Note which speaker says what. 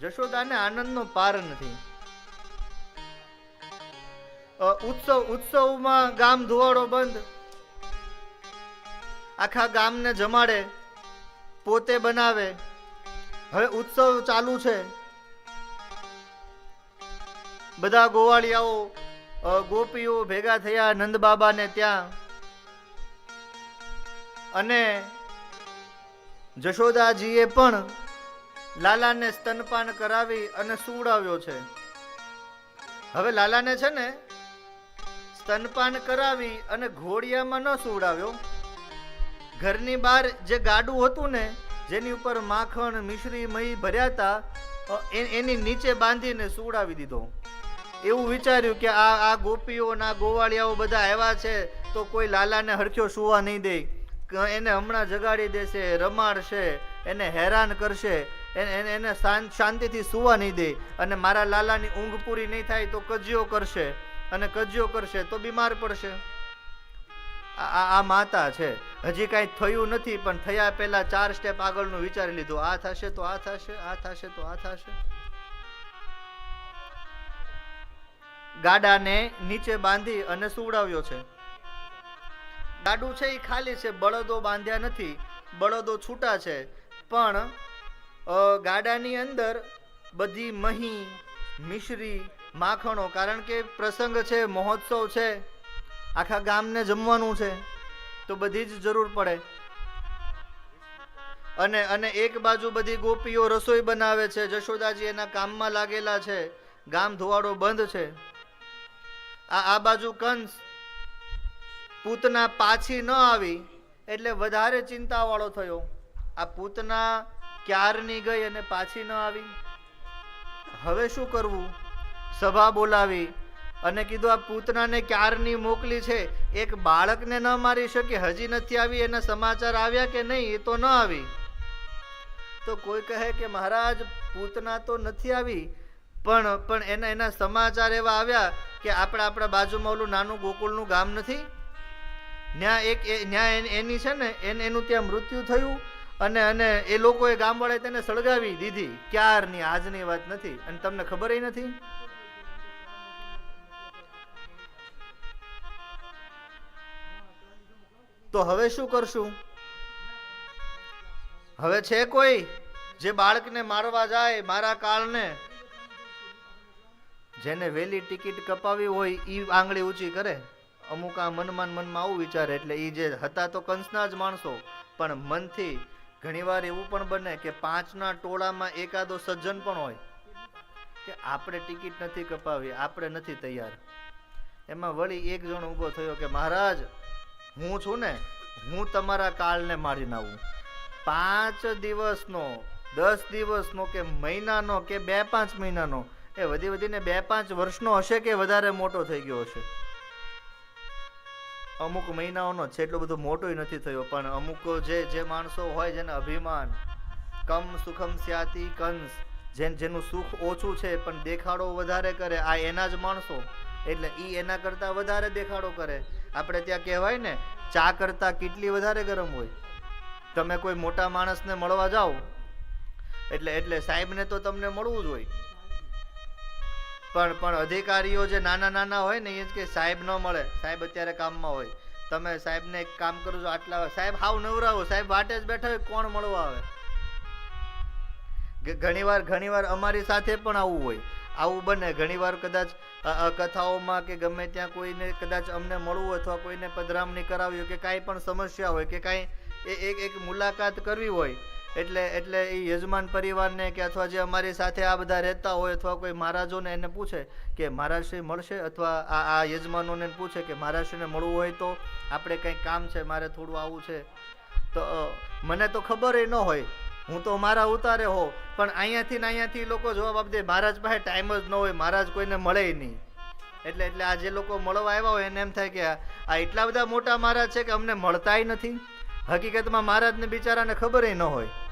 Speaker 1: જશોદાને આનંદનો પાર નથી. ઉત્સવ, ઉત્સવમાં ગામ ધુવાડો બંધ. આખા ગામને જમાડે, પોતે બનાવે. હવે ઉત્સવ ચાલુ છે. બધા ગોવાળિયાઓ ગોપીઓ ભેગા થયા નંદ બાબાને ત્યાં. અને જશોદાજીએ પણ લાલાને સ્તનપાન કરાવી અને સુવડાવ્યો છે. હવે લાલાને છે ને સ્તનપાન કરાવી અને ઘોડિયામાં ન સુવડાવ્યો. ઘરની બહાર જે ગાડું હતું ને, જેની ઉપર માખણ, મિશ્રી, મહી ભર્યા હતા એની નીચે બાંધીને સુવડાવી દીધો. એવું વિચાર્યું કે આ આ ગોપીઓ ના ગોવાળિયાઓ બધા આવ્યા છે, તો કોઈ લાલાને હરખ્યો સુવા નહીં દે. એને હમણાં જગાડી દેશે, રમાડશે, એને હેરાન કરશે એને એને- શાંતિથી સુવા નહીં દે અને મારા લાલાની ઊંઘ પૂરી નહીં થાય તો કજિયો કરશે અને કજિયો કરશે તો બીમાર પડશે. આ આ- માતા છે. હજી કાંઈ થયું નથી પણ થયા પહેલા ચાર સ્ટેપ આગળનું વિચારી લીધું. આ થશે તો આ થશે આ થશે તો આ થશે. ગાડાને નીચે બાંધી અને સુવડાવ્યો છે. ગાડું છે એ ખાલી છે, બળદો બાંધ્યા નથી. બળદો છૂટા છે. પણ ગાડાની અંદર બધી મહી, મિશ્રી, માખણો, કારણ કે પ્રસંગ છે, મહોત્સવ છે, આખા ગામને જમવાનું છે, તો બધી જ જરૂર પડે. અને અને એક બાજુ બધી ગોપીઓ રસોઈ બનાવે છે, જશોદાજી એના કામમાં લાગેલા છે, ગામ ધોવાડો બંધ છે. આ આ બાજુ કંસ પૂતના પાછી ન આવી, એટલે વધારે ચિંતાવાળો થયો. આ પૂતના ક્યારની ગઈ અને પાછી ન આવી? હવે શું કરવું? સભા બોલાવી અને કીધું, આ પૂતનાને ક્યારની મોકલી છે? એક બાળકને ન મારી શકે? હજી નથી આવી? એના સમાચાર આવ્યા કે નહીં? એ તો ન આવી. તો કોઈ કહે કે, મહારાજ, પૂતના તો નથી આવી, પણ પણ એના એના સમાચાર એવા આવ્યા કે આપણા આપણા બાજુમાં ઓલું નાનું ગોકુળનું ગામ નથી? ત્યાં એક ત્યાં એની છે ને, એને, એનું ત્યાં મૃત્યુ થયું અને અને એ લોકોએ ગામવાળાએ તેને સળગાવી દીધી. ક્યારની, આજની વાત નથી. અને તમને ખબર નથી? તો હવે શું કરશું? હવે છે કોઈ જે બાળકને મારવા જાય મારા કાળને? જેને વેલી ટિકિટ કપાવી હોય એ આંગળી ઊંચી કરે? અમુક આ મનમાં મનમાં આવું વિચારે, એટલે એ જે હતા તો કંસના જ માણસો. પણ મનથી ઘણીવાર એવું પણ બને કે પાંચના ટોળામાં એકાદો સજ્જન પણ હોય કે આપણે ટિકિટ નથી કપાવી, આપણે નથી તૈયાર. એમાં વળી એક જણ ઊભો થયો કે, મહારાજ, હું છું ને, હું તમારા કાળને મારી નાવું પાંચ દિવસનો, દસ દિવસનો કે મહિનાનો કે બે પાંચ મહિનાનો, એ વધી વધીને બે પાંચ વર્ષનો હશે કે વધારે મોટો થઈ ગયો હશે? અમુક મહિનાઓનો છે, એટલો બધો મોટોય નથી થયો, પણ અમુક જે જે માણસો હોય જેને અભિમાન, કમ સુખમ સ્યાતિ કંસ, જેન, જેનું સુખ ઓછું છે, પણ દેખાડો વધારે કરે, આ એના જ માણસો, એટલે એ એના કરતાં વધારે દેખાડો કરે. આપણે ત્યાં કહેવાય ને, ચા કરતાં કેટલી વધારે ગરમ હોય. તમે કોઈ મોટા માણસને મળવા જાઓ, એટલે એટલે સાહેબને તો તમને મળવું જ હોય. પણ પણ અધિકારીઓ જે નાના નાના હોય ને, એ કે સાહેબ ન મળે. સાહેબ અત્યારે કામમાં હોય. તમે સાહેબને એક કામ કરો છો, આટલા સાહેબ હાવ નવરાવો. સાહેબ વાટે જ બેઠા હોય, કોણ મળવા આવે? ઘણીવાર ઘણીવાર અમારી સાથે પણ આવું હોય. આવું બને. ઘણીવાર કદાચ કથાઓમાં કે ગમે ત્યાં કોઈને કદાચ અમને મળવું અથવા કોઈને પધરામણી કરાવી હોય કે કાંઈ પણ સમસ્યા હોય કે કાંઈ એક એક મુલાકાત કરવી હોય એટલે એટલે એ યજમાન પરિવારને કે અથવા જે અમારી સાથે આ બધા રહેતા હોય અથવા કોઈ મહારાજોને એને પૂછે કે મહારાજશ્રી મળશે અથવા આ આ યજમાનોને પૂછે કે મહારાજશ્રીને મળવું હોય તો આપણે કંઈક કામ છે, મારે થોડું આવું છે. તો મને તો ખબર ન હોય. હું તો મારા ઉતારે હો. પણ અહીંયાથી ને અહીંયાથી લોકો જવાબ આપી દે મહારાજ પાસે ટાઈમ જ ન હોય, મહારાજ કોઈને મળે નહીં. એટલે એટલે આ જે લોકો મળવા આવ્યા હોય એને એમ થાય કે આ આ એટલા બધા મોટા મહારાજ છે કે અમને મળતાય નથી. હકીકતમાં મહારાજને બિચારાને ખબર ન હોય.